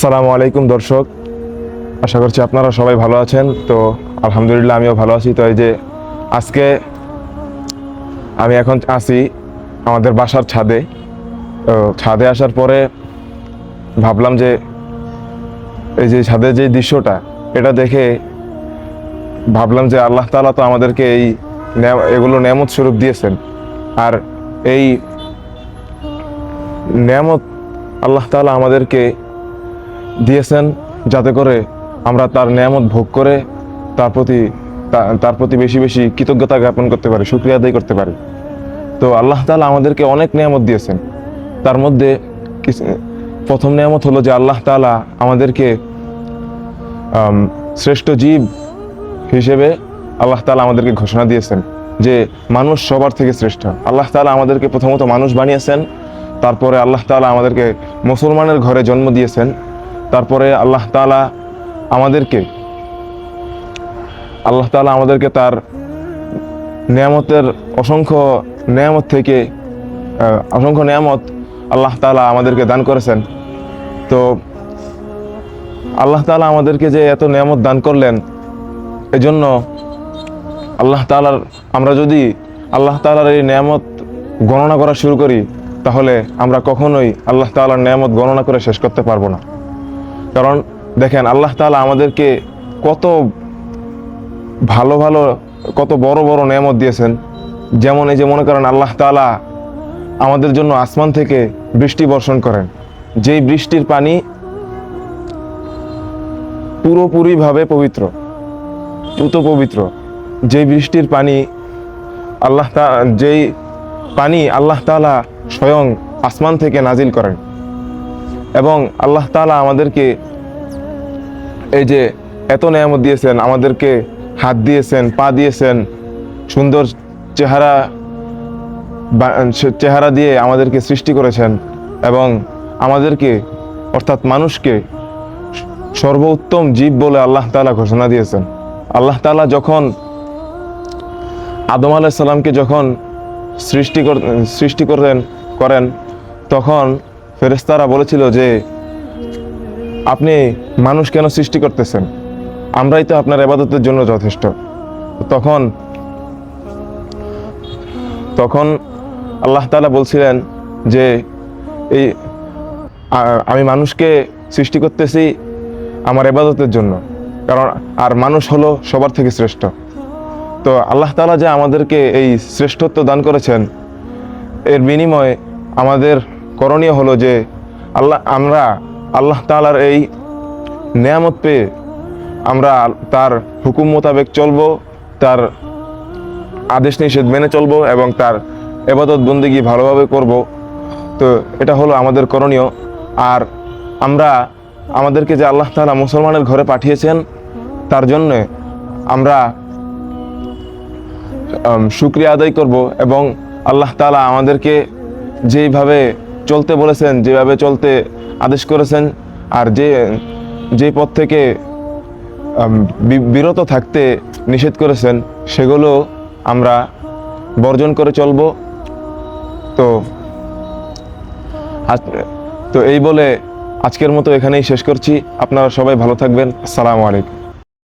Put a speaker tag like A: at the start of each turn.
A: আসসালামু আলাইকুম দর্শক। আশা করছি আপনারা সবাই ভালো আছেন। তো আলহামদুলিল্লাহ আমিও ভালো আছি। তো এই যে আজকে আমি এখন আছি আমাদের বাসার ছাদে। তো ছাদে আসার পরে ভাবলাম যে এই যে ছাদের যে দৃশ্যটা, এটা দেখে ভাবলাম যে আল্লাহ তাআলা তো আমাদেরকে এই এগুলো নেয়ামত স্বরূপ দিয়েছেন। আর এই নেয়ামত আল্লাহ তাআলা আমাদেরকে দিয়েছেন যাতে করে আমরা তার নেয়ামত ভোগ করে তার প্রতি তার প্রতি বেশি বেশি কৃতজ্ঞতা জ্ঞাপন করতে পারি, শুক্রিয়া আদায় করতে পারি। তো আল্লাহ তালা আমাদেরকে অনেক নিয়ামত দিয়েছেন। তার মধ্যে প্রথম নিয়ামত হলো যে আল্লাহ তালা আমাদেরকে শ্রেষ্ঠ জীব হিসেবে আল্লাহ তালা আমাদেরকে ঘোষণা দিয়েছেন যে মানুষ সবার থেকে শ্রেষ্ঠ। আল্লাহ তালা আমাদেরকে প্রথমত মানুষ বানিয়েছেন, তারপরে আল্লাহ তালা আমাদেরকে মুসলমানের ঘরে জন্ম দিয়েছেন তারপরে আল্লাহ তালা আমাদেরকে, আল্লাহ তালা আমাদেরকে তার নিয়ামতের অসংখ্য নিয়ামত থেকে অসংখ্য নিয়ামত আল্লাহ তালা আমাদেরকে দান করেছেন। তো আল্লাহ তালা আমাদেরকে যে এত নিয়ামত দান করলেন, এজন্য আল্লাহ তালার আমরা যদি আল্লাহ তালার এই নিয়ামত গণনা করা শুরু করি, তাহলে আমরা কখনোই আল্লাহ তাআলার নিয়ামত গণনা করে শেষ করতে পারব না। কারণ দেখেন আল্লাহ তালা আমাদেরকে কত ভালো ভালো, কত বড় বড় নিয়ামত দিয়েছেন। যেমন এই যে মনে করেন আল্লাহ তাআলা আমাদের জন্য আসমান থেকে বৃষ্টি বর্ষণ করেন। যেই বৃষ্টির পানি পুরোপুরিভাবে পবিত্র পুত পবিত্র। যেই বৃষ্টির পানি আল্লাহ যেই পানি আল্লাহ তাআলা স্বয়ং আসমান থেকে নাজিল করেন। এবং আল্লাহ তালা আমাদেরকে এই যে এত নেয়ামত দিয়েছেন, আমাদেরকে হাত দিয়েছেন, পা দিয়েছেন, সুন্দর চেহারা চেহারা দিয়ে আমাদেরকে সৃষ্টি করেছেন এবং আমাদেরকে, অর্থাৎ মানুষকে সর্বোত্তম জীব বলে আল্লাহ তালা ঘোষণা দিয়েছেন। আল্লাহ তালা যখন আদম আলাইহিস সালামকে যখন সৃষ্টি সৃষ্টি করেন করেন, তখন ফেরেশতারা বলেছিল যে, আপনি মানুষ কেন সৃষ্টি করতেছেন? আমরাই তো আপনার এবাদতের জন্য যথেষ্ট। তখন তখন আল্লাহ তালা বলছিলেন যে, এই আমি মানুষকে সৃষ্টি করতেছি আমার এবাদতের জন্য। কারণ, আর মানুষ হলো সবার থেকে শ্রেষ্ঠ। তো আল্লাহ তালা যে আমাদেরকে এই শ্রেষ্ঠত্ব দান করেছেন, এর বিনিময়ে আমাদের করণীয় হলো যে আল্লাহ, আমরা আল্লাহ তালার এই নেয়ামত পেয়ে আমরা তার হুকুম মোতাবেক চলব, তার আদেশ নিষেধ মেনে চলবো এবং তার এবাদত বন্দিগি ভালোভাবে করব। তো এটা হলো আমাদের করণীয়। আর আমরা আমাদেরকে যে আল্লাহ তাআলা মুসলমানের ঘরে পাঠিয়েছেন, তার জন্য আমরা শুক্রিয়া আদায় করব এবং আল্লাহ তালা আমাদেরকে যেইভাবে চলতে বলেছেন, যেভাবে চলতে আদেশ করেছেন, আর যে যে পথ থেকে বিরত থাকতে নিষেধ করেছেন, সেগুলো আমরা বর্জন করে চলব। তো তো এই বলে আজকের মতো এখানেই শেষ করছি। আপনারা সবাই ভালো থাকবেন। আসসালামু আলাইকুম।